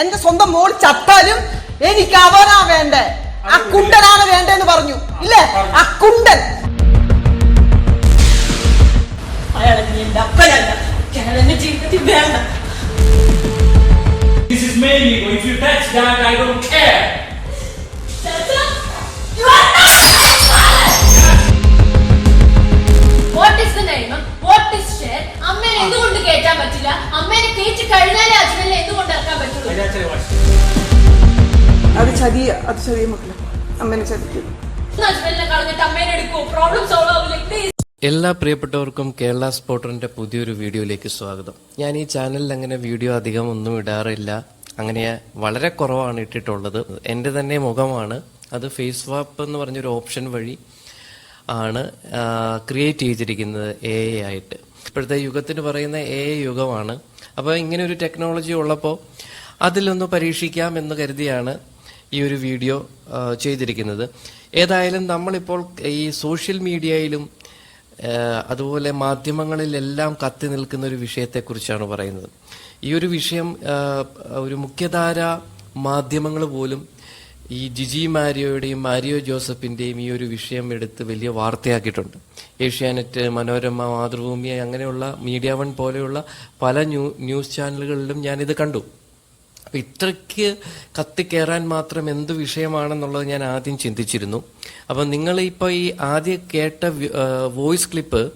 എന്റെ സ്വന്തം മോൾ ചത്താലും എനിക്ക് അവനാ വേണ്ടേ. ആ കുണ്ടനാണ് വേണ്ടെന്ന് പറഞ്ഞു. ഇല്ലേ? ആ കുണ്ടൻ. അയാളെ നീ എന്റെ അപ്പനല്ല. ഞാൻ എന്റെ ജീവിതത്തിൽ വേണ്ട. This is male ego. If you touch that, I don't care. What is the name what is share അമ്മേനെ എന്തുകൊണ്ട് കേറ്റാൻ പറ്റില്ല? അമ്മേനെ കേറ്റി കഴിഞ്ഞാലേ അജ്മലിനെ എന്തുകൊണ്ട് ഇറക്കാൻ പറ്റുള്ളൂ? അത് ചതിയ അത് ചതിയ മക്കളെ. അമ്മേനെ ചതിക്കും. അജ്മലിനെ കളഞ്ഞിട്ട് അമ്മേനെ എടുക്കൂ. പ്രോബ്ലം സോൾവ് ആവില്ല. പ്ലീസ് എല്ലാ പ്രിയപ്പെട്ടവർക്കും കേരള സ്പോട്ടറിന്റെ പുതിയൊരു വീഡിയോയിലേക്ക് സ്വാഗതം. ഞാൻ ഈ ചാനലിൽ അങ്ങനെ വീഡിയോ അധികം ഒന്നും ഇടാറില്ല. അങ്ങനെ വളരെ കുറവാണ് ഇട്ടിട്ടുള്ളത്. എന്റെ തന്നെ മുഖമാണ്. അത് ഫേസ് വാപ്പ് എന്ന് പറഞ്ഞൊരു ഓപ്ഷൻ വഴി ആണ് ക്രിയേറ്റ് ചെയ്തിരിക്കുന്നത് എ ആയിട്ട്. ഇപ്പോഴത്തെ യുഗത്തിന് പറയുന്ന എ യുഗമാണ്. അപ്പോൾ ഇങ്ങനെ ഒരു ടെക്നോളജി ഉള്ളപ്പോൾ അതിലൊന്ന് പരീക്ഷിക്കാം എന്ന് കരുതിയാണ് ഈ ഒരു വീഡിയോ ചെയ്തിരിക്കുന്നത്. ഏതായാലും നമ്മളിപ്പോൾ ഈ സോഷ്യൽ മീഡിയയിലും അതുപോലെ മാധ്യമങ്ങളിലെല്ലാം കത്തി നിൽക്കുന്ന ഒരു വിഷയത്തെക്കുറിച്ചാണ് പറയുന്നത്. ഈ ഒരു വിഷയം ഒരു മുഖ്യധാര മാധ്യമങ്ങൾ പോലും ഈ ജിജി മാരിയോയുടെയും മാരിയോ ജോസഫിന്റെയും ഈ ഒരു വിഷയം എടുത്ത് വലിയ വാർത്തയാക്കിയിട്ടുണ്ട്. ഏഷ്യാനെറ്റ് മനോരമ മാതൃഭൂമി അങ്ങനെയുള്ള മീഡിയ വൺ പോലെയുള്ള പല ന്യൂ ന്യൂസ് ചാനലുകളിലും ഞാൻ ഇത് കണ്ടു. അപ്പൊ ഇത്രയ്ക്ക് കത്തിക്കേറാൻ മാത്രം എന്ത് വിഷയമാണെന്നുള്ളത് ഞാൻ ആദ്യം ചിന്തിച്ചിരുന്നു. അപ്പൊ നിങ്ങൾ ഇപ്പൊ ഈ ആദ്യം കേട്ട വോയിസ് ക്ലിപ്പ്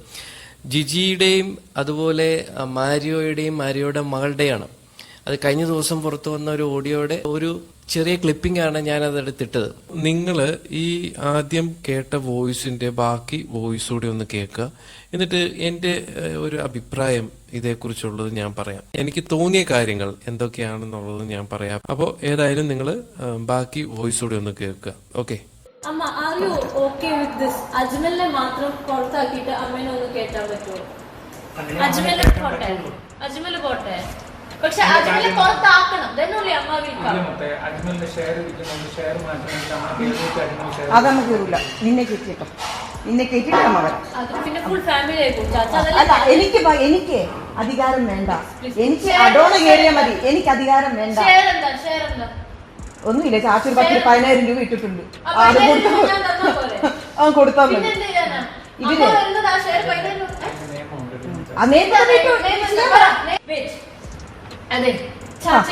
ജിജിയുടെയും അതുപോലെ മാരിയോയുടെയും മാരിയോയുടെ മകളുടെയാണ്. അത് കഴിഞ്ഞ ദിവസം പുറത്തു വന്ന ഒരു ഓഡിയോയുടെ ഒരു ചെറിയ ക്ലിപ്പിംഗ് ആണ് ഞാൻ അത് എടുത്തിട്ടത് നിങ്ങൾ ഈ ആദ്യം കേട്ട വോയിസിന്റെ ബാക്കി വോയിസ് കൂടി ഒന്ന് കേൾക്കുക. എന്നിട്ട് എന്റെ ഒരു അഭിപ്രായം ഇതേക്കുറിച്ചുള്ളത് ഞാൻ പറയാം. എനിക്ക് തോന്നിയ കാര്യങ്ങൾ എന്തൊക്കെയാണെന്നുള്ളത് ഞാൻ പറയാം. അപ്പോൾ ഏതായാലും നിങ്ങൾ ബാക്കി വോയിസ് കൂടി ഒന്ന് കേൾക്കുക. ഓക്കെ. അമ്മ are you okay with this അജ്മലിനെ മാത്രം പുറത്താക്കിയിട്ട് അമ്മേനെ ഒന്ന് കേട്ടാൻ പറ്റുമോ? അജ്മൽ പോട്ടെ. അജ്മൽ പോട്ടെ. പക്ഷെ അജ്മലിനെ പുറത്താക്കണം. only അമ്മ അജ്മലിന്റെ ഷെയർ നിന്നെ കിട്ടിയിട്ടോ നിന്നെ കയറ്റിട്ട് അമ്മ അല്ല എനിക്ക് എനിക്ക് അധികാരം വേണ്ട. എനിക്ക് അഡോണ കയറിയാൽ മതി. എനിക്ക് അധികാരം വേണ്ട. ഒന്നുമില്ല. ചാച്ചൊരു പത്ത് പതിനായിരം രൂപ ഇട്ടിട്ടുണ്ട്. അത് പോരെ? ആ കൊടുത്താൽ പിന്നെ മതി ഇതിന് ആ ചെയ്യാൻ. അതെ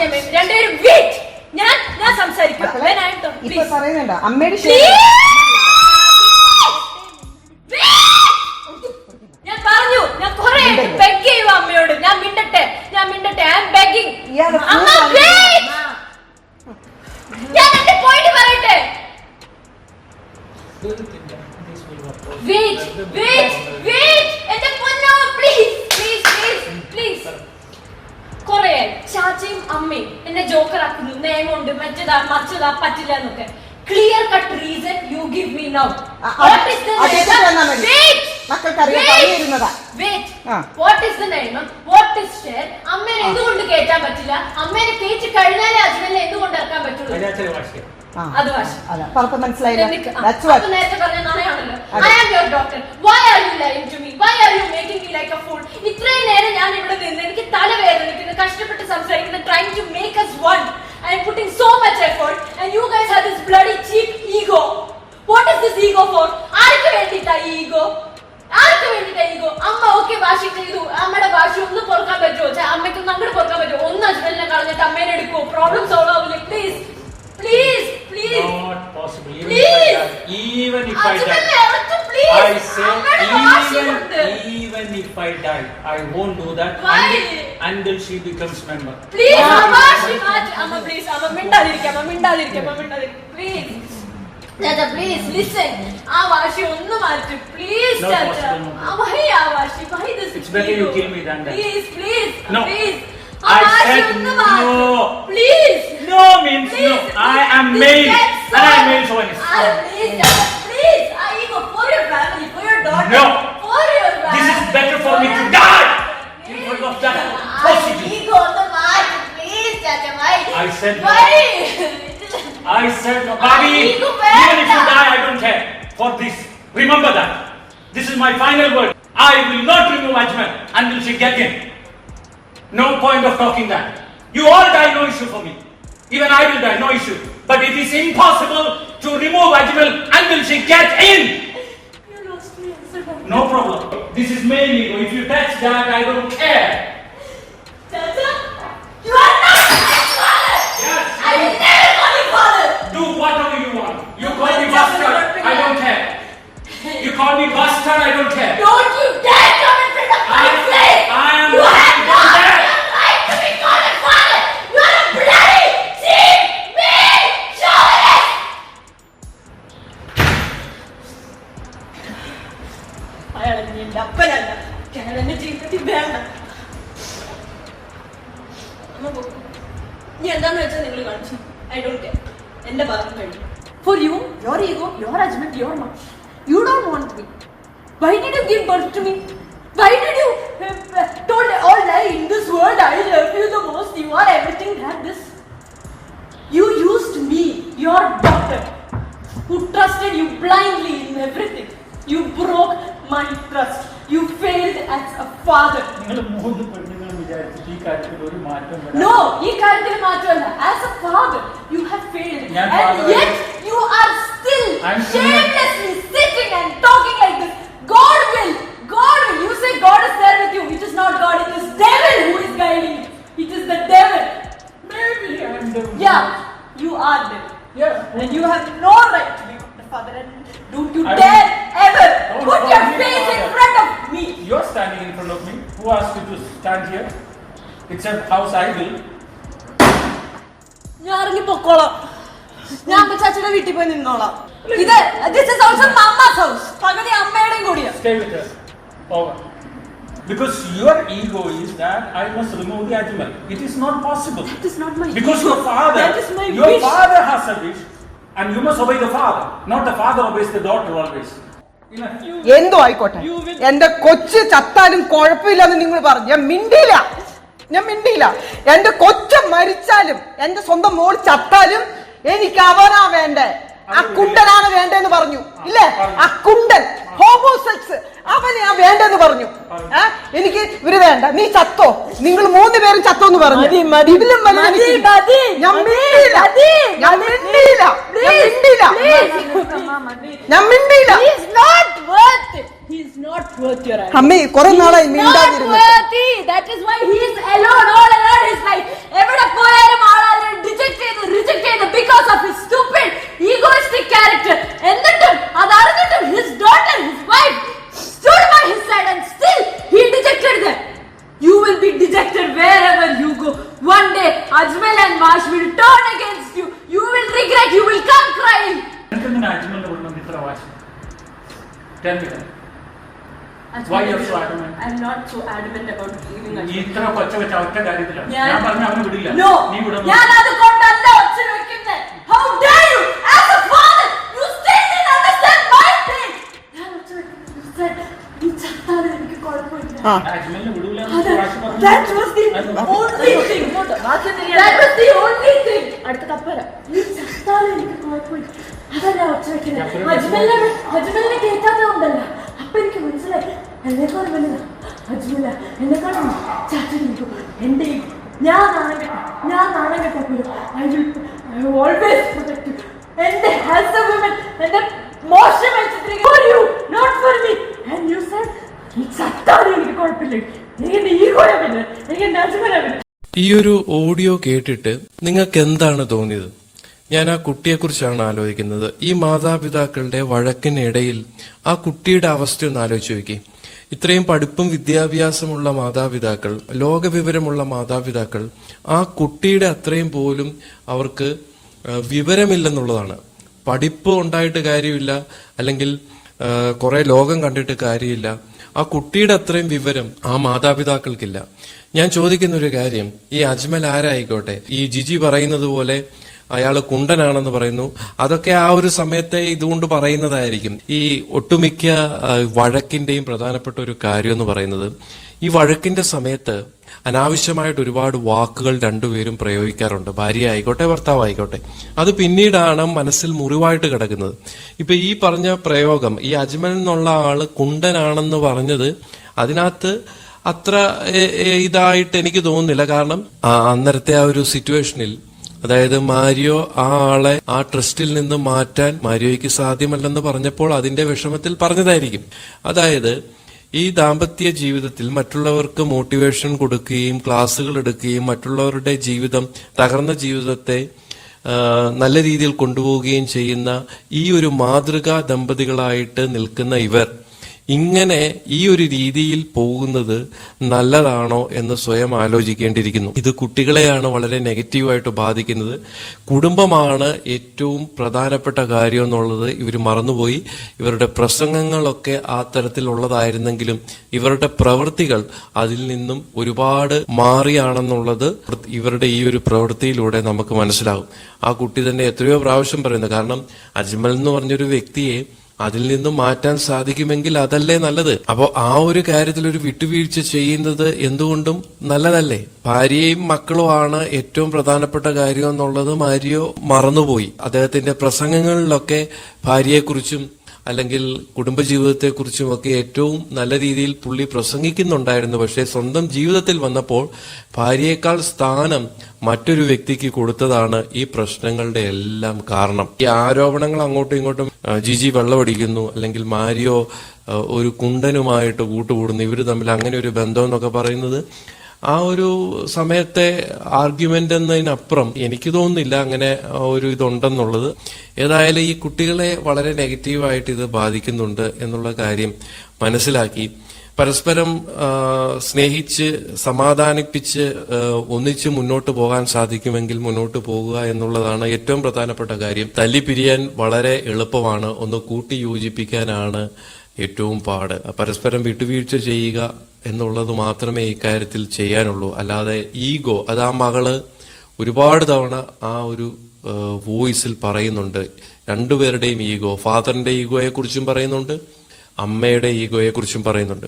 അമ്മയും രണ്ടുപേരും wait. ഞാൻ ഞാൻ സംസാരിക്കാം. മക്കളെ, ഇപ്പൊ please. പറയുന്നുണ്ട. അമ്മയുടെ. ഞാൻ പറഞ്ഞു. ഞാൻ കുറെ മിണ്ടരുത്. ബെഗ് ചെയ്യുക അമ്മയോട്. ഞാൻ മിണ്ടട്ടെ. ഞാൻ മിണ്ടട്ടെ. ഐ ആം ബെഗിങ് ഇയാളെ അമ്മ proof ആണ് wait. ഞാൻ എന്റെ പോയിന്റ് പറയട്ടെ. വെയിറ്റ് വെയിറ്റ് വെയിറ്റ് എന്റെ പൊന്നോ പ്ലീസ് പ്ലീസ് പ്ലീസ് പ്ലീസ് കൊറേ ചാച്ചയും അമ്മയും എന്നെ ജോക്കറാക്കുന്നു നിയമമുണ്ട്. മറ്റേതാ മറിച്ചതാ പറ്റില്ല എന്നൊക്കെ. Clear cut reason you give me now. What is the name what share അമ്മേനെ എന്തുകൊണ്ട് കേറ്റാൻ പറ്റില്ല? അമ്മേനെ കേറ്റി കഴിഞ്ഞാലേ അച്ഛനെ എന്തുകൊണ്ട് ഇറക്കാൻ പറ്റുള്ളൂ. അത് വാശി. മനസ്സിലായില്ല. നേരത്തെ പറഞ്ഞ നുണയാണല്ലോ അതെ. I am your doctor why are you lying to me why are you making me like a fool ഇത്രയും നേരം ഞാൻ ഇവിടെ നിന്ന് എനിക്ക് കഷ്ടപ്പെട്ട് സംസാരിക്കുന്നു trying to make us one I am putting so much effort and you guys have this bloody cheap ego what is this ego for ആർക്ക് വേണ്ടിയിട്ടാ ego ആർക്ക് വേണ്ടിയിട്ടാ ഈഗോ അമ്മ ഓക്കെ വാശി ചെയ്തു. അമ്മയുടെ വാശി ഒന്ന് പൊറുക്കാൻ പറ്റുമോ? ഛെ, അങ്ങോട്ട് പൊറുക്കാൻ പറ്റുമോ? ഒന്ന് അജ്മലിനെ കളഞ്ഞിട്ട് അമ്മേനെ എടുക്കുമോ problem solve ആവില്ലേ? Please please please Not possible. Even Please. if I die, even if I die, please. I say even even if I die, I won't do that Why? until, until she becomes member. Please, Amma, വാശി Amma, please, Amma, മിണ്ടാതിരിക്ക്, അമ്മ മിണ്ടാതിരിക്ക്, അമ്മ മിണ്ടാതിരിക്ക്. Please. ചാച്ച, please listen ആ വാശി ഒന്ന് മാറ്റ്. Please, No ചാച്ച. ആ, why ആ വാശി? Why this please please you I said no. Please. No means no. I am male. And I am male chauvinist. I please, please. I even for your family, for your daughter. No. For your family. This is better for me to die. In front of that prostitute. Ego on the mark. Please, Chacha, why? I said no. Why? I said no. Bobby, even if you die, I don't care for this. Remember that. This is my final word. I will not remove Ajman until she gets in. No point of talking that. You all die, no issue for me. Even I will die, no issue. But it is impossible to remove Ajmal until she gets in. You lost me, Amsterdam. No problem. This is main ego. If you touch that, I don't care. അയാൾ എന്റെ അപ്പനല്ല അയാൾ എന്റെ ജീവിതത്തിൽ വേണ്ട. ഇനി എന്താന്ന് വെച്ചാൽ നിങ്ങൾ കാണിച്ചു. ഐ ഡോണ്ട് കെയർ എന്റെ ഭാഗം കഴിഞ്ഞു for you your ego your husband your mum you don't want me why did you give birth to me why did you told all lie in this world I love you the most you are everything that this you used me your doctor who trusted you blindly in everything. You broke my trust. You failed as a father. നിങ്ങൾ മൂന്ന് പെണ്ണുങ്ങൾ വിചാരിച്ചിട്ട് ഈ കാര്യത്തിൽ ഒരു മാറ്റം വരാൻ- No, ഈ കാര്യത്തിൽ മാത്രമല്ല. As a father, you have failed. ഞാൻ And father yet, you are still I'm still- shamelessly sitting and talking like this. God will, God will. You say God is there with you. It is not God. It is devil who is guiding you. It is the devil. Maybe I am the- Yeah, you are devil. Yeah. And you have no right to be the father. And don't you I dare ever Don't put your face in front of me. You're standing in front of me. Who asked you to stand here? It's a house I will. ഞാൻ ഇറങ്ങി പൊക്കോളാം ഞാൻ അമ്മ ചാച്ചയുടെ വീട്ടിൽ പോയി നിന്നോളാം ഇത് this is also mamma's house പകുതി അമ്മയുടെയും കൂടിയാ Stay with us. Over. Because your ego is that I must remove the animal. It is not possible. That is not my Because ego. your father, That is my your wish. father has a wish, and you must obey the father. Not the father obeys the daughter always. എന്തോ ആയിക്കോട്ടെ. എന്റെ കൊച്ചു ചത്താലും കുഴപ്പമില്ലെന്ന് നിങ്ങൾ പറഞ്ഞു. ഞാൻ മിണ്ടിയില്ല. ഞാൻ മിണ്ടിയില്ല. എന്റെ കൊച്ചു മരിച്ചാലും എന്റെ സ്വന്തം മോൾ ചത്താലും എനിക്ക് അവനാ വേണ്ടേ? ആ കുണ്ടനാണ് വേണ്ടെന്ന് പറഞ്ഞു. ഇല്ലേ? അക്കുണ്ടൻ ഹോമോസെക്സ് അവനെ ആ വേണ്ടെന്ന് പറഞ്ഞു. ആ എനിക്ക് ഇവർ വേണ്ട. നീ ചത്തോ? നിങ്ങൾ മൂന്ന് പേരും ചത്തോ എന്ന് പറഞ്ഞു. ഇതിലും ഞാൻ മിണ്ടിയില്ല. ഞാൻ മിണ്ടിയില്ല. ഞാൻ മിണ്ടിയില്ല. ഞാൻ മിണ്ടിയില്ല. അമ്മേ കുറെ നാളായി മിണ്ടാതിരുന്നു. ഇത്ര കൊച്ച വെച്ച ഒറ്റ കാര്യത്തിലാണ് ഞാൻ- പറഞ്ഞ അവന് വിടില്ല നീ വിടുന്നു ഞാൻ അത് കൊണ്ടല്ല ഒച്ച വെക്കുന്നത്. Father, you still didn't understand my pain. ഞാൻ ഒച്ച വെക്കുന്നത്. You said, "നീ ചത്താലും എനിക്ക് കുഴപ്പമില്ല." ആ അജ്മലിനെ വിടൂല അത് എന്ന് വാശി ഓൺലി thing. അടുത്ത കപ്പര. നീ ചത്താലും എനിക്ക് കുഴപ്പമില്ല. അതാ ഞാൻ ഒച്ച വെക്കുന്നത്. കപ്പര അജ്മലിനെ അജ്മലിനെ കേൾക്കാത്തതുകൊണ്ടല്ല. അപ്പൊ എനിക്ക് മനസ്സിലായി എന്നെക്കാളും വലുതാ എന്നെ ചാച്ചനിക്കും എന്റെ ഈ- ഞാൻ നാണം ഞാൻ നാണം കെട്ടപ്പോഴും ഐ ഐ ഓൾവേസ് എന്റെ ആസ് എ വുമൻ എന്റെ മോശമായി ചിത്രീകരിക്കും for you not for me and you said എനിക്ക് ഈ ഒരു ഓഡിയോ കേട്ടിട്ട് നിങ്ങൾക്ക് എന്താണ് തോന്നിയത്? ഞാൻ ആ കുട്ടിയെക്കുറിച്ചാണ് ആലോചിക്കുന്നത്. ഈ മാതാപിതാക്കളുടെ വഴക്കിനിടയിൽ ആ കുട്ടിയുടെ അവസ്ഥ ഒന്ന് ആലോചിച്ച് നോക്കി. ഇത്രയും പഠിപ്പും വിദ്യാഭ്യാസമുള്ള മാതാപിതാക്കൾ ലോകവിവരമുള്ള മാതാപിതാക്കൾ ആ കുട്ടിയുടെ അത്രയും പോലും അവർക്ക് വിവരമില്ലെന്നുള്ളതാണ്. പഠിപ്പ് ഉണ്ടായിട്ട് കാര്യമില്ല അല്ലെങ്കിൽ കുറെ ലോകം കണ്ടിട്ട് കാര്യമില്ല. ആ കുട്ടിയുടെ അത്രയും വിവരം ആ മാതാപിതാക്കൾക്കില്ല. ഞാൻ ചോദിക്കുന്ന ഒരു കാര്യം ഈ അജ്മൽ ആരായിക്കോട്ടെ? ഈ ജിജി പറയുന്നത് പോലെ അയാൾ കുണ്ടനാണെന്ന് പറയുന്നു. അതൊക്കെ ആ ഒരു സമയത്തെ ഇതുകൊണ്ട് പറയുന്നതായിരിക്കും. ഈ ഒട്ടുമിക്ക വഴക്കിന്റെയും പ്രധാനപ്പെട്ട ഒരു കാര്യം എന്ന് പറയുന്നത് ഈ വഴക്കിന്റെ സമയത്ത് അനാവശ്യമായിട്ട് ഒരുപാട് വാക്കുകൾ രണ്ടുപേരും പ്രയോഗിക്കാറുണ്ട്. ഭാര്യ ആയിക്കോട്ടെ ഭർത്താവ് ആയിക്കോട്ടെ. അത് പിന്നീടാണ് മനസ്സിൽ മുറിവായിട്ട് കിടക്കുന്നത്. ഇപ്പൊ ഈ പറഞ്ഞ പ്രയോഗം ഈ അജ്മൽ എന്നുള്ള ആൾ കുണ്ടനാണെന്ന് പറഞ്ഞത് അതിനകത്ത് അത്ര ഇതായിട്ട് എനിക്ക് തോന്നുന്നില്ല. കാരണം അന്നേരത്തെ ആ ഒരു സിറ്റുവേഷനിൽ അതായത് മാരിയോ ആ ആളെ ആ ട്രസ്റ്റിൽ നിന്ന് മാറ്റാൻ മാരിയോയ്ക്ക് സാധ്യമല്ലെന്ന് പറഞ്ഞപ്പോൾ അതിന്റെ വിഷമത്തിൽ പറഞ്ഞതായിരിക്കും. അതായത് ഈ ദാമ്പത്യ ജീവിതത്തിൽ മറ്റുള്ളവർക്ക് മോട്ടിവേഷൻ കൊടുക്കുകയും ക്ലാസ്സുകൾ എടുക്കുകയും മറ്റുള്ളവരുടെ ജീവിതം തകർന്ന ജീവിതത്തെ നല്ല രീതിയിൽ കൊണ്ടുപോവുകയും ചെയ്യുന്ന ഈ ഒരു മാതൃകാ ദമ്പതികളായിട്ട് നിൽക്കുന്ന ഇവർ ഇങ്ങനെ ഈ ഒരു രീതിയിൽ പോകുന്നത് നല്ലതാണോ എന്ന് സ്വയം ആലോചിക്കേണ്ടിയിരിക്കുന്നു. ഇത് കുട്ടികളെയാണ് വളരെ നെഗറ്റീവായിട്ട് ബാധിക്കുന്നത്. കുടുംബമാണ് ഏറ്റവും പ്രധാനപ്പെട്ട കാര്യം എന്നുള്ളത് ഇവർ മറന്നുപോയി. ഇവരുടെ പ്രസംഗങ്ങളൊക്കെ ആ തരത്തിലുള്ളതായിരുന്നെങ്കിലും ഇവരുടെ പ്രവൃത്തികൾ അതിൽ നിന്നും ഒരുപാട് മാറിയാണെന്നുള്ളത് ഇവരുടെ ഈ ഒരു പ്രവൃത്തിയിലൂടെ നമുക്ക് മനസ്സിലാകും. ആ കുട്ടി തന്നെ എത്രയോ പ്രാവശ്യം പറയുന്നത് കാരണം അജ്മൽ എന്ന് പറഞ്ഞൊരു വ്യക്തിയെ അതിൽ നിന്നും മാറ്റാൻ സാധിക്കുമെങ്കിൽ അതല്ലേ നല്ലത്? അപ്പോ ആ ഒരു കാര്യത്തിൽ ഒരു വിട്ടുവീഴ്ച ചെയ്യുന്നത് എന്തുകൊണ്ടും നല്ലതല്ലേ? ഭാര്യയും മക്കളും ആണ് ഏറ്റവും പ്രധാനപ്പെട്ട കാര്യം എന്നുള്ളത് മാരിയോ മറന്നുപോയി. അദ്ദേഹത്തിന്റെ പ്രസംഗങ്ങളിലൊക്കെ ഭാര്യയെക്കുറിച്ചും അല്ലെങ്കിൽ കുടുംബജീവിതത്തെക്കുറിച്ചും ഒക്കെ ഏറ്റവും നല്ല രീതിയിൽ പുള്ളി പ്രസംഗിക്കുന്നുണ്ടായിരുന്നു. പക്ഷേ സ്വന്തം ജീവിതത്തിൽ വന്നപ്പോൾ ഭാര്യയേക്കാൾ സ്ഥാനം മറ്റൊരു വ്യക്തിക്ക് കൊടുത്തതാണ് ഈ പ്രശ്നങ്ങളുടെ എല്ലാം കാരണം. ഈ ആരോപണങ്ങൾ അങ്ങോട്ടും ഇങ്ങോട്ടും ജിജി വെള്ളമടിക്കുന്നു അല്ലെങ്കിൽ മാരിയോ ഒരു കുണ്ടനുമായിട്ട് കൂട്ടുകൂടുന്നു. ഇവർ തമ്മിൽ അങ്ങനെ ഒരു ബന്ധം എന്നൊക്കെ പറയുന്നത് ആ ഒരു സമയത്തെ ആർഗ്യുമെന്റ് എന്നതിനപ്പുറം എനിക്ക് തോന്നുന്നില്ല അങ്ങനെ ഒരു ഇതുണ്ടെന്നുള്ളത്. ഏതായാലും ഈ കുട്ടികളെ വളരെ നെഗറ്റീവായിട്ട് ഇത് ബാധിക്കുന്നുണ്ട് എന്നുള്ള കാര്യം മനസ്സിലാക്കി. പരസ്പരം സ്നേഹിച്ച് സമാധാനിപ്പിച്ച് ഒന്നിച്ച് മുന്നോട്ട് പോകാൻ സാധിക്കുമെങ്കിൽ മുന്നോട്ട് പോകുക എന്നുള്ളതാണ് ഏറ്റവും പ്രധാനപ്പെട്ട കാര്യം. തല്ലിപ്പിരിയാൻ വളരെ എളുപ്പമാണ്. ഒന്ന് കൂട്ടി യോജിപ്പിക്കാനാണ് ഏറ്റവും പാട്. പരസ്പരം വിട്ടുവീഴ്ച ചെയ്യുക എന്നുള്ളത് മാത്രമേ ഇക്കാര്യത്തിൽ ചെയ്യാനുള്ളൂ. അല്ലാതെ ഈഗോ അത് ആ മകൾ ഒരുപാട് തവണ ആ ഒരു വോയിസിൽ പറയുന്നുണ്ട്. രണ്ടുപേരുടെയും ഈഗോ ഫാദറിന്റെ ഈഗോയെ കുറിച്ചും പറയുന്നുണ്ട് അമ്മയുടെ ഈഗോയെ കുറിച്ചും പറയുന്നുണ്ട്.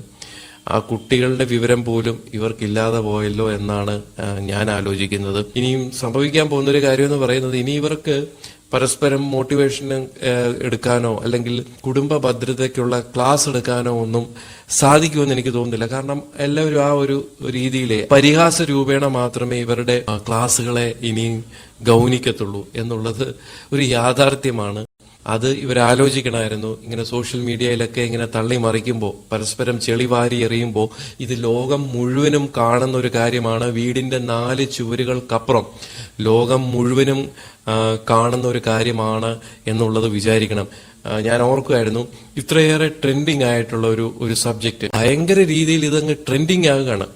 ആ കുട്ടികളുടെ വിവരം പോലും ഇവർക്കില്ലാതെ പോയല്ലോ എന്നാണ് ഞാൻ ആലോചിക്കുന്നത്. ഇനിയും സംഭവിക്കാൻ പോകുന്ന ഒരു കാര്യം എന്ന് പറയുന്നത് ഇനി ഇവർക്ക് പരസ്പരം മോട്ടിവേഷൻ എടുക്കാനോ അല്ലെങ്കിൽ കുടുംബ ഭദ്രതയ്ക്കുള്ള ക്ലാസ് എടുക്കാനോ ഒന്നും സാധിക്കുമെന്ന് എനിക്ക് തോന്നുന്നില്ല. കാരണം എല്ലാവരും ആ ഒരു രീതിയിലെ പരിഹാസ രൂപേണ മാത്രമേ ഇവരുടെ ക്ലാസ്സുകളെ ഇനിയും ഗൗനിക്കത്തുള്ളൂ എന്നുള്ളത് ഒരു യാഥാർത്ഥ്യമാണ്. അത് ഇവരാലോചിക്കണമായിരുന്നു. ഇങ്ങനെ സോഷ്യൽ മീഡിയയിലൊക്കെ ഇങ്ങനെ തള്ളി മറിക്കുമ്പോൾ പരസ്പരം ചെളി വാരി എറിയുമ്പോൾ ഇത് ലോകം മുഴുവനും കാണുന്ന ഒരു കാര്യമാണ്. വീടിന്റെ നാല് ചുവരുകൾക്കപ്പുറം ലോകം മുഴുവനും കാണുന്ന ഒരു കാര്യമാണ് എന്നുള്ളത് വിചാരിക്കണം. ഞാൻ ഓർക്കുമായിരുന്നു ഇത്രയേറെ ട്രെൻഡിങ് ആയിട്ടുള്ള ഒരു ഒരു സബ്ജക്റ്റ് ഭയങ്കര രീതിയിൽ ഇതങ്ങ് ട്രെൻഡിങ് ആകുകയാണ്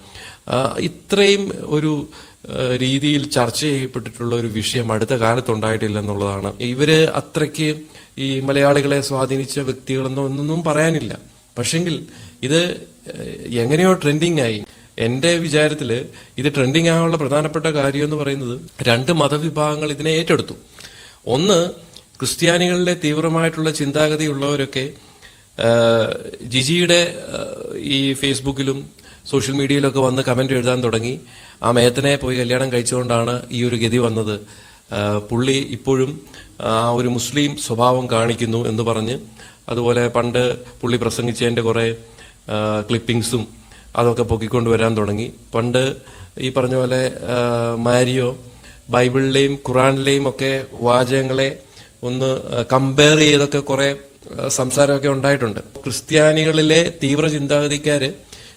ഇത്രയും ഒരു രീതിയിൽ ചർച്ച ചെയ്യപ്പെട്ടിട്ടുള്ള ഒരു വിഷയം അടുത്ത കാലത്തുണ്ടായിട്ടില്ല എന്നുള്ളതാണ് ഇവർ അത്രയ്ക്ക് ഈ മലയാളികളെ സ്വാധീനിച്ച വ്യക്തികളെന്നോ ഒന്നും പറയാനില്ല. പക്ഷെങ്കിൽ ഇത് എങ്ങനെയോ ട്രെൻഡിങ് ആയി. എന്റെ വിചാരത്തിൽ ഇത് ട്രെൻഡിങ് ആകാനുള്ള പ്രധാനപ്പെട്ട കാര്യം എന്ന് പറയുന്നത് രണ്ട് മതവിഭാഗങ്ങൾ ഇതിനെ ഏറ്റെടുത്തു. ഒന്ന് ക്രിസ്ത്യാനികളിലെ തീവ്രമായിട്ടുള്ള ചിന്താഗതി ഉള്ളവരൊക്കെ ജിജിയുടെ ഈ ഫേസ്ബുക്കിലും സോഷ്യൽ മീഡിയയിലൊക്കെ വന്ന് കമന്റ് എഴുതാൻ തുടങ്ങി. ആ മേത്തനെ പോയി കല്യാണം കഴിച്ചുകൊണ്ടാണ് ഈ ഒരു ഗതി വന്നത്. പുള്ളി ഇപ്പോഴും ഒരു മുസ്ലിം സ്വഭാവം കാണിക്കുന്നു എന്ന് പറഞ്ഞ് അതുപോലെ പണ്ട് പുള്ളി പ്രസംഗിച്ചതിന്റെ കുറേ ക്ലിപ്പിങ്സും അതൊക്കെ പൊക്കിക്കൊണ്ട് വരാൻ തുടങ്ങി. പണ്ട് ഈ പറഞ്ഞ പോലെ മാരിയോ ബൈബിളിലെയും ഖുറാനിലെയും ഒക്കെ വാചകങ്ങളെ ഒന്ന് കമ്പയർ ചെയ്തൊക്കെ കുറെ സംസാരമൊക്കെ ഉണ്ടായിട്ടുണ്ട്. ക്രിസ്ത്യാനികളിലെ തീവ്ര ചിന്താഗതിക്കാര്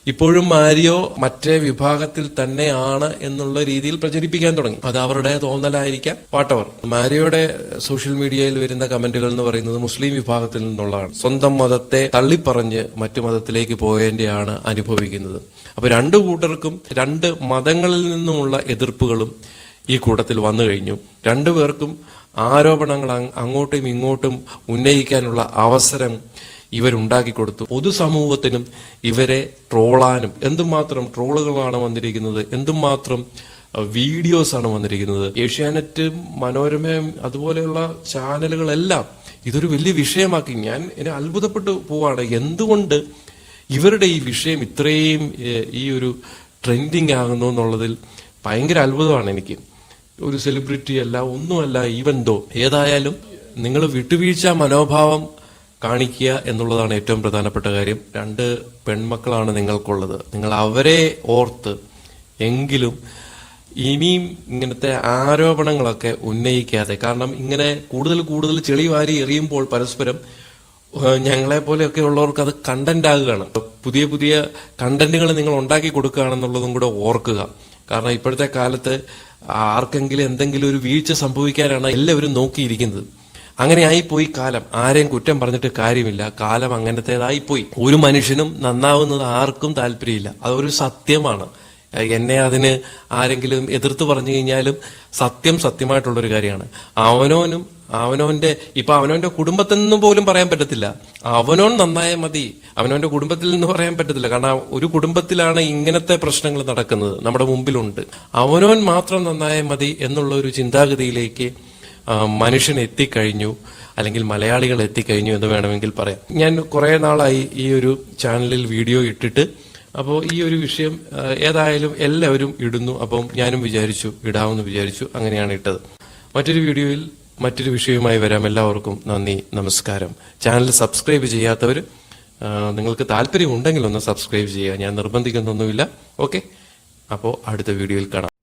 ഇപ്പോഴും മാരിയോ മറ്റേ വിഭാഗത്തിൽ തന്നെയാണ് എന്നുള്ള രീതിയിൽ പ്രചരിപ്പിക്കാൻ തുടങ്ങി. അത് അവരുടെ തോന്നലായിരിക്കാം വാട്ടവർ. മാരിയോയുടെ സോഷ്യൽ മീഡിയയിൽ വരുന്ന കമന്റുകൾ എന്ന് പറയുന്നത് മുസ്ലിം വിഭാഗത്തിൽ നിന്നുള്ളതാണ്. സ്വന്തം മതത്തെ തള്ളിപ്പറഞ്ഞ് മറ്റു മതത്തിലേക്ക് പോയതിന്റെയാണ് അനുഭവിക്കുന്നത്. അപ്പൊ രണ്ടു കൂട്ടർക്കും രണ്ട് മതങ്ങളിൽ നിന്നുമുള്ള എതിർപ്പുകളും ഈ കൂട്ടത്തിൽ വന്നു കഴിഞ്ഞു. രണ്ടുപേർക്കും ആരോപണങ്ങൾ അങ്ങോട്ടും ഇങ്ങോട്ടും ഉന്നയിക്കാനുള്ള അവസരം ഇവരുണ്ടാക്കി കൊടുത്തു. പൊതുസമൂഹത്തിനും ഇവരെ ട്രോളാനും എന്തുമാത്രം ട്രോളുകളാണ് വന്നിരിക്കുന്നത് എന്തുമാത്രം വീഡിയോസാണ് വന്നിരിക്കുന്നത്. ഏഷ്യാനെറ്റ് മനോരമയും അതുപോലെയുള്ള ചാനലുകളെല്ലാം ഇതൊരു വലിയ വിഷയമാക്കി. ഞാൻ എന്നെ അത്ഭുതപ്പെട്ടു പോവാണ്. എന്തുകൊണ്ട് ഇവരുടെ ഈ വിഷയം ഇത്രയും ഈ ഒരു ട്രെൻഡിങ് ആകുന്നു എന്നുള്ളതിൽ ഭയങ്കര അത്ഭുതമാണ് എനിക്ക്. ഒരു സെലിബ്രിറ്റി അല്ല ഒന്നുമല്ല ഈവൻ ദോ ഏതായാലും നിങ്ങൾ വിട്ടുവീഴ്ച മനോഭാവം കാണിക്കുക എന്നുള്ളതാണ് ഏറ്റവും പ്രധാനപ്പെട്ട കാര്യം. രണ്ട് പെൺമക്കളാണ് നിങ്ങൾക്കുള്ളത്. നിങ്ങൾ അവരെ ഓർത്ത് എങ്കിലും ഇനിയും ഇങ്ങനത്തെ ആരോപണങ്ങളൊക്കെ ഉന്നയിക്കാതെ കാരണം ഇങ്ങനെ കൂടുതൽ കൂടുതൽ ചെളി വാരി എറിയുമ്പോൾ പരസ്പരം ഞങ്ങളെ പോലെയൊക്കെ ഉള്ളവർക്ക് അത് കണ്ടന്റ് ആകുകയാണ്. പുതിയ പുതിയ കണ്ടന്റുകൾ നിങ്ങൾ ഉണ്ടാക്കി കൊടുക്കുകയാണെന്നുള്ളതും കൂടെ ഓർക്കുക. കാരണം ഇപ്പോഴത്തെ കാലത്ത് ആർക്കെങ്കിലും എന്തെങ്കിലും ഒരു വീഴ്ച സംഭവിക്കാനാണ് എല്ലാവരും നോക്കിയിരിക്കുന്നത്. അങ്ങനെ ആയിപ്പോയി കാലം. ആരെയും കുറ്റം പറഞ്ഞിട്ട് കാര്യമില്ല. കാലം അങ്ങനത്തേതായി പോയി ഒരു മനുഷ്യനും നന്നാവുന്നത് ആർക്കും താല്പര്യമില്ല. അതൊരു സത്യമാണ്. എന്നെ അതിന് ആരെങ്കിലും എതിർത്ത് പറഞ്ഞു കഴിഞ്ഞാലും സത്യം സത്യമായിട്ടുള്ളൊരു കാര്യമാണ്. അവനോനും അവനോന്റെ ഇപ്പൊ അവനോന്റെ കുടുംബത്തിൽ നിന്നും പോലും പറയാൻ പറ്റത്തില്ല. അവനോൻ നന്നായാൽ മതി. അവനോന്റെ കുടുംബത്തിൽ നിന്ന് പറയാൻ പറ്റത്തില്ല. കാരണം ഒരു കുടുംബത്തിലാണ് ഇങ്ങനത്തെ പ്രശ്നങ്ങൾ നടക്കുന്നത്. നമ്മുടെ മുമ്പിലുണ്ട്. അവനോൻ മാത്രം നന്നായാൽ മതി എന്നുള്ള ഒരു ചിന്താഗതിയിലേക്ക് മനുഷ്യൻ എത്തിക്കഴിഞ്ഞു അല്ലെങ്കിൽ മലയാളികൾ എത്തിക്കഴിഞ്ഞു എന്ന് വേണമെങ്കിൽ പറയാം. ഞാൻ കുറെ നാളായി ഈ ഒരു ചാനലിൽ വീഡിയോ ഇട്ടിട്ട് അപ്പോൾ ഈ ഒരു വിഷയം ഏതായാലും എല്ലാവരും ഇടുന്നു. അപ്പം ഞാനും വിചാരിച്ചു ഇടാമെന്ന് വിചാരിച്ചു അങ്ങനെയാണ് ഇട്ടത്. മറ്റൊരു വീഡിയോയിൽ മറ്റൊരു വിഷയവുമായി വരാം. എല്ലാവർക്കും നന്ദി നമസ്കാരം. ചാനൽ സബ്സ്ക്രൈബ് ചെയ്യാത്തവർ നിങ്ങൾക്ക് താല്പര്യമുണ്ടെങ്കിൽ ഒന്ന് സബ്സ്ക്രൈബ് ചെയ്യുക. ഞാൻ നിർബന്ധിക്കുന്നൊന്നുമില്ല. ഓക്കെ? അപ്പോൾ അടുത്ത വീഡിയോയിൽ കാണാം.